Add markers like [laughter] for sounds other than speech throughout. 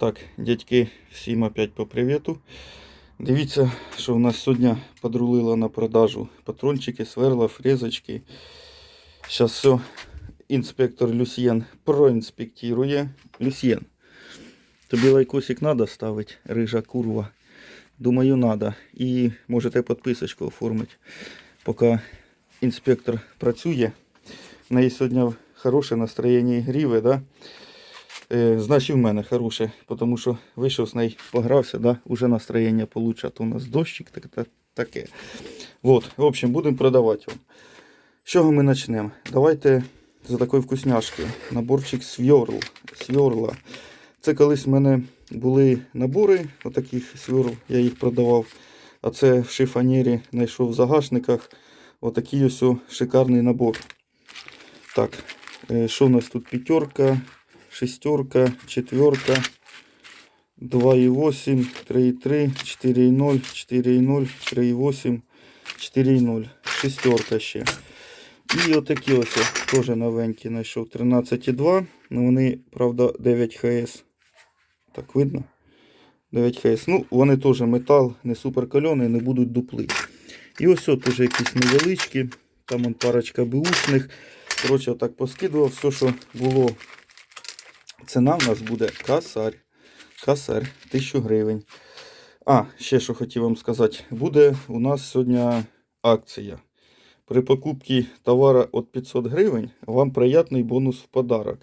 Так, дядьки, всім опять по привіту. Дивіться, що в нас сьогодні подрулило на продажу патрончики, сверла, фрезочки. Зараз все інспектор Люсьєн проінспектує. Люсьєн, тобі лайкосик треба ставити, рижа курва. Думаю, треба. І можете підписочку оформити. Поки інспектор працює. В неї сьогодні хороше настроєння ігріве, да? Е, значить, в мене хороше, тому що вийшов з нею, погрався, да? уже настроєння получше, то у нас дощик так, так, таке. Вот, в общем, будемо продавати вам. З чого ми почнемо? Давайте за такої вкусняшки. Наборчик свьорл. свьорла. Це колись в мене були набори отаких свьорл, я їх продавав. А це в шифонері знайшов в загашниках. Отакий ось шикарний набор. Так, е, що у нас тут п'ятерка, шестерка, четверка, 2,8, 3,3, 4,0, 4,0, 3,8, 4,0. Шестерка ще. І отакі ось теж новенькі знайшов 13,2. Ну вони, правда, 9 ХС. Так видно? 9 ХС. Ну, вони теж метал, не суперкальоний, не будуть дупли. І ось от теж якісь невеличкі. Там он парочка бушних. Коротше, отак поскидував все, що було. Ціна в нас буде касарь. Касарь 1000 гривень. А, ще що хотів вам сказати. Буде у нас сьогодні акція. При покупці товара від 500 гривень вам приятний бонус в подарок.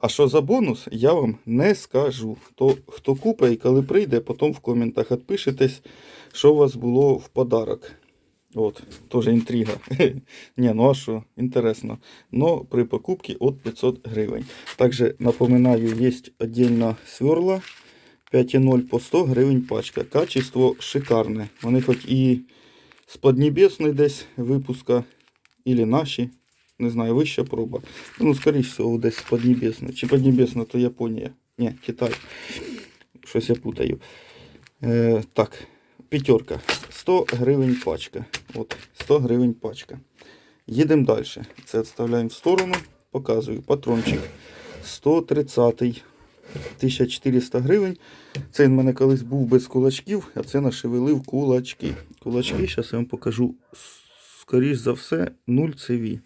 А що за бонус, я вам не скажу. То хто купить і коли прийде, потім в коментах відпишетесь, що у вас було в подарок. От, теж інтрига. [laughs] Ні, ну а що, інтересно. Но при покупці от 500 гривень. Также напоминаю, є отдельно сверла 5,0 по 100 гривень пачка. Качество шикарне. Вони хоч і з Поднебесної десь випуска, или наші. Не знаю, вища проба. Ну, скоріше всього, десь з Поднебесної. Чи Поднебесна, то Японія. Ні, Китай. Щось я путаю. Е, так, п'ятерка. 100 гривень пачка. От, 100 гривень пачка. Їдемо далі. Це відставляємо в сторону. Показую. Патрончик. 130 1400 гривень. Це він в мене колись був без кулачків, а це нашевелив кулачки. Кулачки, зараз я вам покажу, скоріш за все, нульцеві.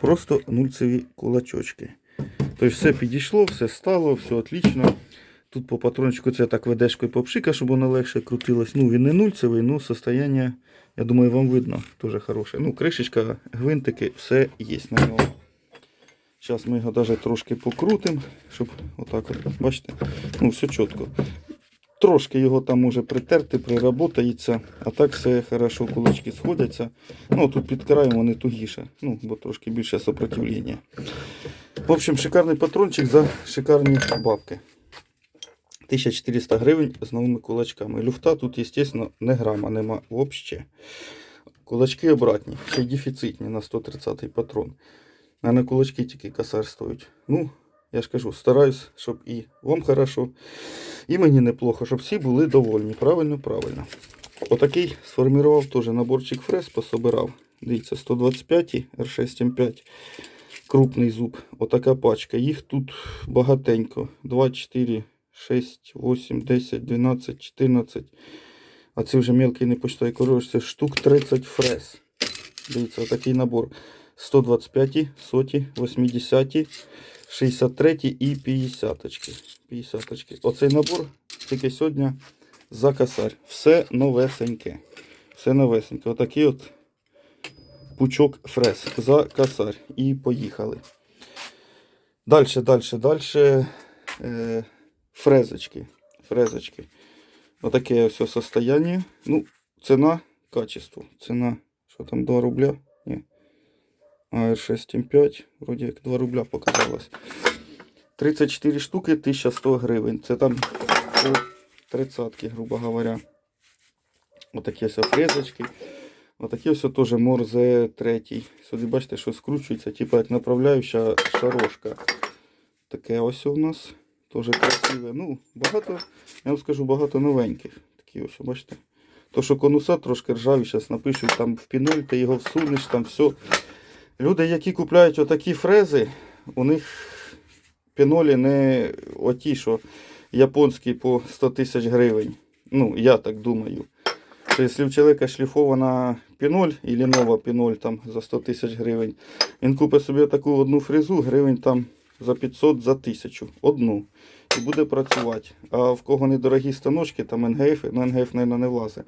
Просто нульцеві кулачочки. Тобто все підійшло, все стало, все отлично. Тут по патрончику це так ведешкою попшика, щоб воно легше крутилось. Ну, він не нульцевий, ну состояння, я думаю, вам видно, дуже хороше. Ну, кришечка, гвинтики, все є на нього. Зараз ми його навіть трошки покрутимо, щоб отак, от, бачите, ну все чітко. Трошки його там може притерти, приработається, а так все хорошо, кулачки сходяться. Ну, тут під краєм вони тугіше, ну, бо трошки більше сопротивлення. В общем, шикарний патрончик за шикарні бабки. 1400 гривень з новими кулачками. Люфта тут, звісно, не грама нема взагалі. Кулачки обратні, ще дефіцитні на 130-й патрон. А на кулачки тільки косарь стоїть. Ну, я ж кажу, стараюсь, щоб і вам хорошо, і мені неплохо, щоб всі були довольні. Правильно, правильно. Отакий сформував теж наборчик фрез, пособирав. Дивіться, 125 R6M5. Крупний зуб. Отака пачка. Їх тут багатенько. 2, 4, 6, 8, 10, 12, 14. А це вже мелкий не почитай коротше, це штук 30 фрез. Дивіться, отакий набор. 125, соті, 80, 63 і 50. 50. Оцей набор тільки сьогодні за косарь. Все новесеньке. Все новесеньке. Отакий от пучок фрез за косарь. І поїхали. Далі, далі, далі. Фрезочки. Фрезочки. Отаке ось состояние. Ну, ціна, качество. Ціна, що там, 2 рубля? Ні. AR6M5, вроді як 2 рубля показалось. 34 штуки, 1100 гривень. Це там по 30 грубо говоря. Отакі ось фрезочки. Отакі ось теж морзе третій. Сюди бачите, що скручується, типу як направляюча шарошка. Таке ось у нас. Теж красиве. Ну, багато, я вам скажу, багато новеньких. Такі ось, бачите. То, що конуса трошки ржаві, зараз напишуть, там в пінель, ти його всунеш, там все. Люди, які купляють отакі фрези, у них пінолі не оті, що японський по 100 тисяч гривень. Ну, я так думаю. Що якщо в чоловіка шліфована піноль або нова піноль там за 100 тисяч гривень, він купить собі таку одну фрезу, гривень там за 500 за 1000. Одну. І буде працювати. А в кого недорогі станочки, там НГФ, ну НГФ, мабуть, не влазить.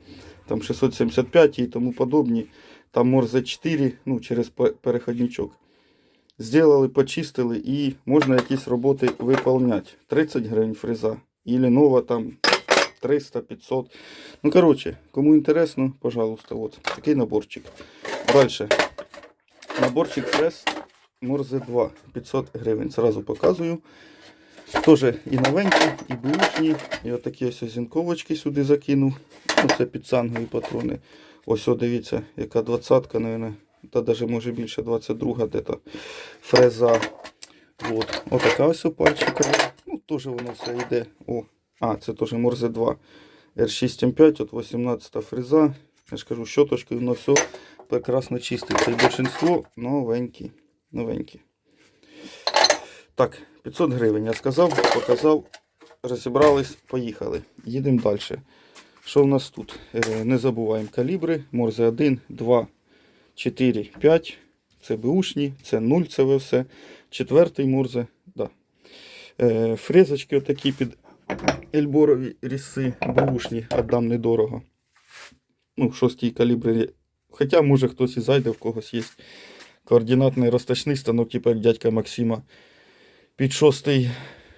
Там 675 і тому подобні. Там Морзе 4, ну, через переходничок. Сделали, почистили і можна якісь роботи виконувати. 30 гривень фреза. Или нова там 300, 500. Ну, короче, кому интересно, пожалуйста, вот такий наборчик. Дальше. Наборчик фрез Морзе 2. 500 гривень. Сразу показую. Теж і новенькі, і бушні. І отакі ось зінковочки сюди закинув. Ну, це під сангові патрони. Ось, дивіться, яка двадцятка, наверное, та даже може більше 22 де-то фреза. Вот. Отака ось пальчикова. Ну, теж воно все йде. О, а, це теж Морзе 2. R6M5, от 18 фреза. Я ж кажу, щоточкою воно все прекрасно чиститься. І більшинство новенькі. Новенькі. Так, 500 гривень. Я сказав, показав, розібрались, поїхали. Їдемо далі. Що в нас тут? Е, Не забуваємо калібри. Морзе 1, 2, 4, 5. Це бушні, це 0, це ви все. Четвертий морзе. Да. Е, Фрезочки отакі під ельборові ріси, бушні, віддам недорого. Ну, шостій калібри. Хоча, може, хтось і зайде, в когось є координатний розтачний станок, типу як дядька Максима. Під шостий,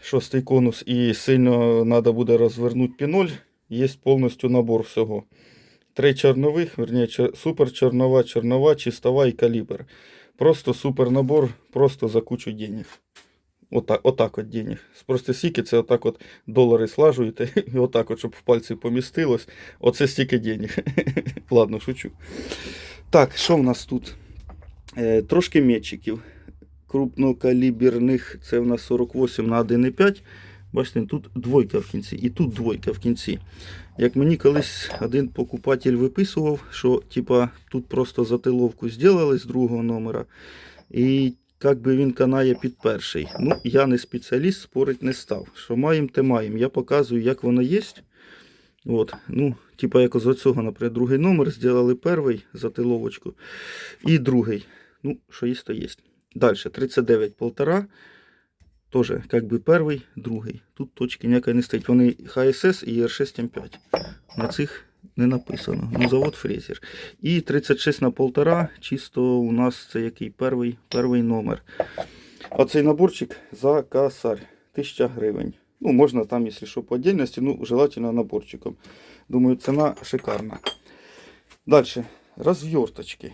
шостий конус і сильно треба буде розвернути піноль. Є повністю набор всього. Три чорнових, верніше, супер чорнова, чорнова, чистова і калібр. Просто супер набор, просто за кучу денег. Отак, отак от денег. Просто стільки це отак от долари слажуєте, [laughs] і отак от, щоб в пальці помістилось. Оце стільки денег. [laughs] Ладно, шучу. Так, що в нас тут? Е, трошки метчиків. Крупнокаліберних, це в нас 48 на 1,5. Бачите, тут двойка в кінці, і тут двойка в кінці. Як мені колись один покупатель виписував, що типа, тут просто затиловку зробили з другого номера. І як би він канає під перший. Ну, я не спеціаліст, спорить не став. Що маємо, те маємо. Я показую, як воно є. От, ну, типа як з оцього, наприклад, другий номер, зробили перший затиловочку і другий. Ну, що є, то є. Далі, 39 полтора. Тоже, как бы перший, другий. Тут точки ніякої не стоїть. Вони ХСС і R6M5. На цих не написано. Ну, завод фрезер. І 36 на полтора. Чисто у нас це який перший, перший номер. Оцей наборчик за косарь. 1000 гривень. Ну, можна там, якщо що, по отдельності, ну, желательно наборчиком. Думаю, ціна шикарна. Далі. Розверточки.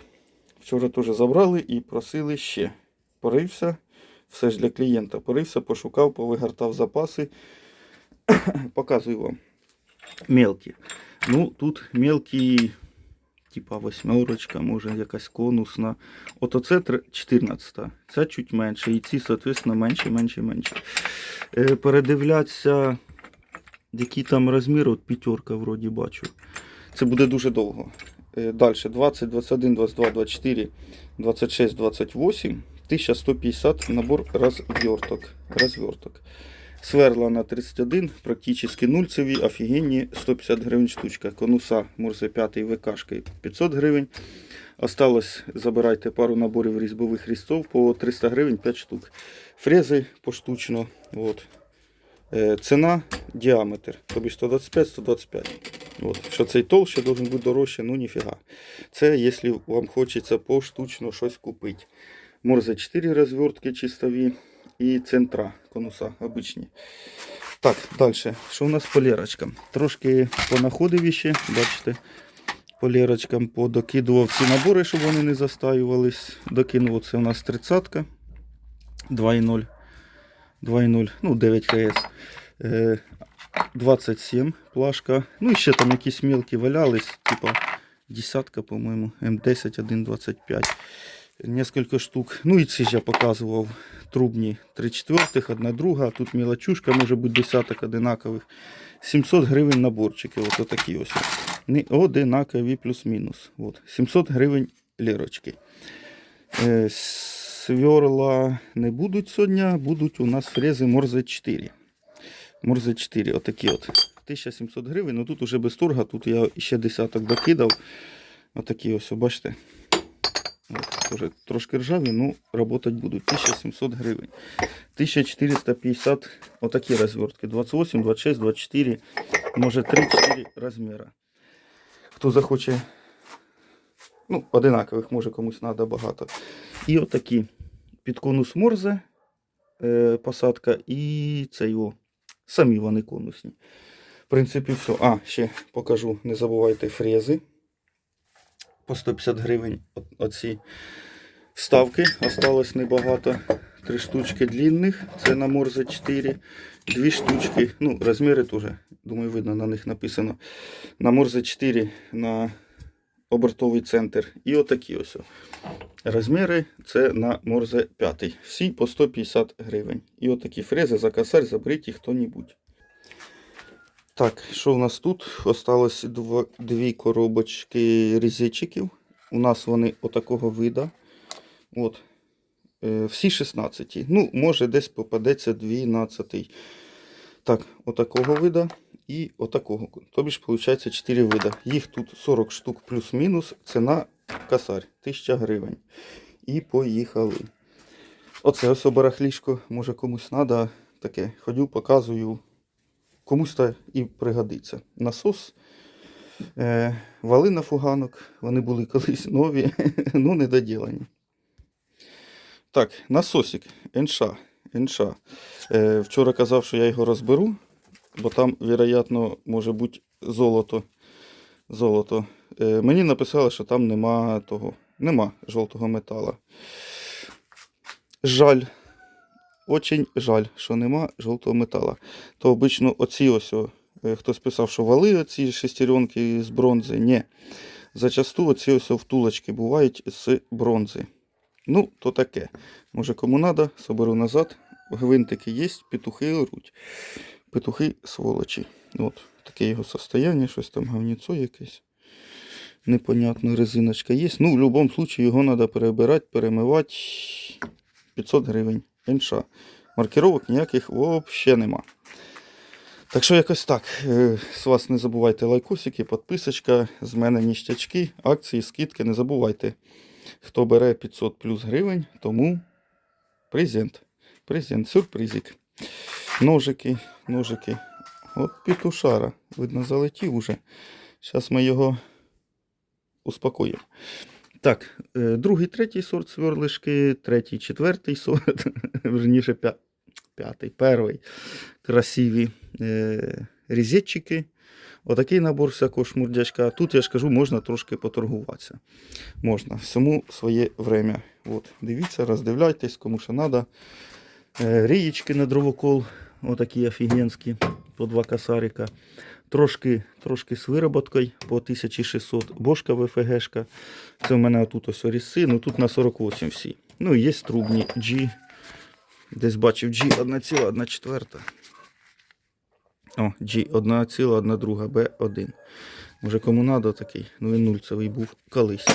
Вчора теж забрали і просили ще. Порився. Все ж для клієнта. Порився, пошукав, повигортав запаси. [coughs] Показую вам. Мелкі. Ну, тут мелкі, типа восьмерочка, може якась конусна. От оце 14. Це чуть менше. І ці, соответственно, менше, менше, менше. Е, передивляться, який там розмір, от п'ятерка вроді бачу. Це буде дуже довго. Далі 20, 21, 22, 24, 26, 28. 1150 набор розверток. розверток. Сверла на 31, практично нульцеві, офігенні 150 гривень штучка. Конуса Мурзе 5 ВКшки 500 гривень. Осталось забирайте пару наборів різьбових різців по 300 гривень 5 штук. Фрези поштучно. От. Е, ціна, діаметр. Тобі 125-125. От. Що цей толще должен бути дорожче, ну ніфіга. Це якщо вам хочеться поштучно щось купити. Морзе 4 розвертки чистові і центра конуса обичні. Так, далі. Що у нас по лірочкам? Трошки понаходив ще, бачите, по лірочкам подокидував ці набори, щоб вони не застаювались. Докинув це у нас 30-ка 2.0. 2.0, ну 9 КС. Е, 27 плашка. Ну і ще там якісь мілкі валялись, типа десятка, по-моєму, М10 1.25 несколько штук. Ну і ці ж я показував трубні 3 четвертих, одна друга. Тут мілочушка, може бути десяток одинакових. 700 гривень наборчики. Ось отакі ось. Не одинакові плюс-мінус. От. 700 гривень лірочки. Е, сверла не будуть сьогодні, будуть у нас фрези Морзе 4. Морзе 4, отакі от. 1700 гривень, ну тут уже без торга, тут я ще десяток докидав. Отакі ось, бачите. Тоже трошки ржаві, ну работать будуть. 1700 гривень. 1450 отакі розвертки. 28, 26, 24, може 3-4 розміра. Хто захоче, ну, одинакових, може комусь треба багато. І отакі під конус морзе е, посадка і це його. Самі вони конусні. В принципі, все. А, ще покажу, не забувайте фрези. По 150 гривень оці вставки. Осталось небагато. Три штучки длинних, це на Морзе 4. Дві штучки, ну, розміри теж, думаю, видно, на них написано. На Морзе 4 на обертовий центр. І отакі ось. Розміри це на Морзе 5. Всі по 150 гривень. І отакі фрези за косарь їх хто-небудь. Так, що у нас тут? Осталось дво- дві коробочки різичиків. У нас вони отакого вида. От. Е, всі 16. Ну, може, десь попадеться 12. Так, отакого вида і отакого. Тобі ж, виходить, 4 вида. Їх тут 40 штук плюс-мінус. Ціна косарь 1000 гривень. І поїхали. Оце ось барахлішко, може комусь треба таке. Ходю, показую. Комусь то і пригодиться. Насос, е, вали на фуганок. Вони були колись нові, [laughs] ну недоділені. Так, насосик НШ. НШ. Е, вчора казав, що я його розберу, бо там, вероятно, може бути золото. золото. Е, мені написали, що там нема того. Нема жовтого метала. Жаль. Очень жаль, що нема жовтого метала. То обично оці ось, е, хтось писав, що вали оці шестеренки з бронзи. Ні. Зачасту оці ось втулочки бувають з бронзи. Ну, то таке. Може кому треба, соберу назад. Гвинтики є, петухи оруть. Петухи сволочі. От, таке його состояние, щось там говніцо якесь. Непонятно, резиночка є. Ну, в будь-якому випадку його треба перебирати, перемивати. 500 гривень. НШ. Маркировок ніяких взагалі нема. Так що якось так. Е, З вас не забувайте лайкосики, підписочка, з мене ніштячки, акції, скидки. Не забувайте. Хто бере 500 плюс гривень, тому презент. Презент, сюрпризик. Ножики, ножики. От петушара. Видно, залетів уже. Зараз ми його успокоїмо. Так, е, другий, третій сорт сверлишки, третій, четвертий сорт, [laughs] верніше п'я- п'ятий, перший. Красиві е, різетчики. Отакий набор всякого шмурдячка. Тут, я ж кажу, можна трошки поторгуватися. Можна. Всьому своє время. От, дивіться, роздивляйтесь, кому що треба. Рієчки на дровокол. Отакі офігенські, по два косарика. Трошки, трошки з вироботкою по 1600. Бошка ВФГшка. Це в мене отут ось ріси, ну тут на 48 всі. Ну і є трубні G. Десь бачив G 1,1 четверта. О, G 1,1 друга B1. Може кому надо такий. Ну він нульцевий був колись.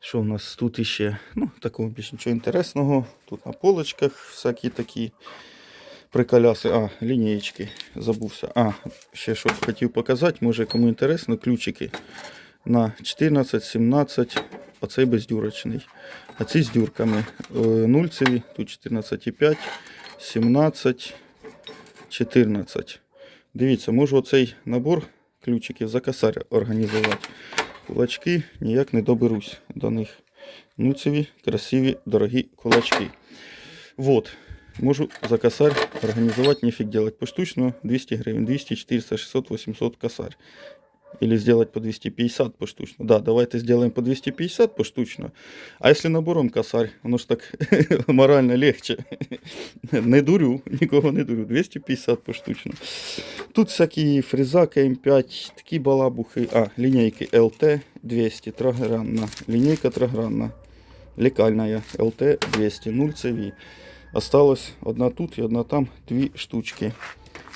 Що в нас тут іще? Ну, такого більш нічого інтересного. Тут на полочках всякі такі приколяси. А, лінієчки. Забувся. А, ще що хотів показати, може кому інтересно, ключики на 14, 17, оцей бездюрочний. А ці з дюрками. Е, Нульцеві, тут 14,5, 17, 14. Дивіться, можу оцей набор ключиків за косаря організувати. Кулачки ніяк не доберусь до них. Нульцеві, красиві, дорогі кулачки. Вот. Можу за косарь организовать, нефиг делать. Поштучно 200 гривен, 200, 400, 600, 800 косарь. Или сделать по 250 поштучно. Да, давайте сделаем по 250 поштучно. А если набором косарь, воно ж так [laughs] морально легче. Не дурю, нікого не дурю. 250 поштучно. Тут всякі фреза КМ5, такі балабухи. А, лінійки LT 200, трагранна. Лінійка трагранна. Лікальна LT 200, 0 CV. Осталось одна тут і одна там, дві штучки.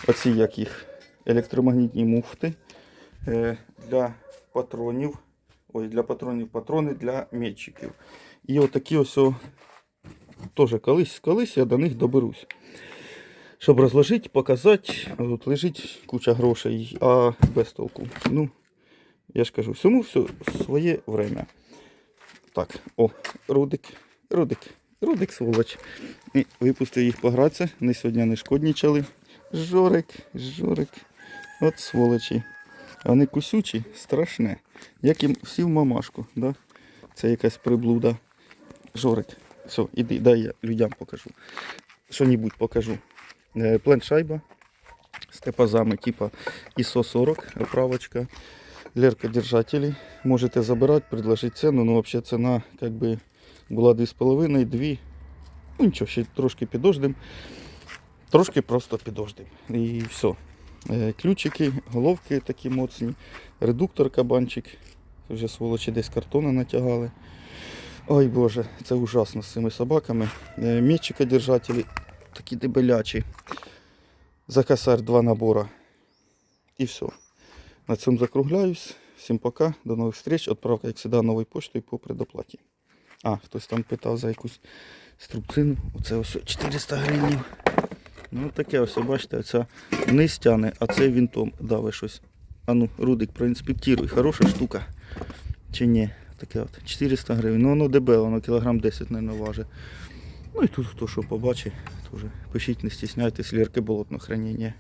Оці як їх електромагнітні муфти е, для патронів. Ой, для патронів, патрони для метчиків. І отакі ось теж колись, колись я до них доберусь. щоб розложити, показати. Тут лежить куча грошей, а без толку. Ну, я ж кажу, всьому все своє время. Так, о, Рудик, Рудик, Рудик сволоч. І випустив їх погратися. Вони сьогодні не шкоднічали. Жорик, Жорик. От сволочі. А Вони кусючі, страшне. Як їм всі в мамашку. Да? Це якась приблуда. Жорик. Все, іди, дай я людям покажу. Що-небудь покажу. Е, Плент-шайба з тепазами, типа ISO 40, оправочка. Лерка держателі. Можете забирати, предложити ціну. Ну, взагалі ціна как би, була 2,5, 2. Ну нічого, ще трошки підождем. Трошки просто підождем. І все. Е, Ключики, головки такі моцні, редуктор кабанчик. Вже сволочі десь картони натягали. Ой Боже, це ужасно з цими собаками. Е, Мітчика держателі такі дебелячі. За косарь два набора. І все. На цьому закругляюсь. Всім пока, до нових встреч. Отправка, як завжди, новою поштою по предоплаті. А, хтось там питав за якусь струбцину. Оце ось 400 гривень. Ну таке ось, бачите, оця вниз тяне, а цей вінтом дави щось. А ну, Рудик, проінспектируй, хороша штука. Чи ні? Таке от. 400 гривень. Ну воно дебеле, воно кілограм 10, мабуть, важить. Ну і тут хто що побачить, теж пишіть, не стісняйтесь, лірки болотного хранення.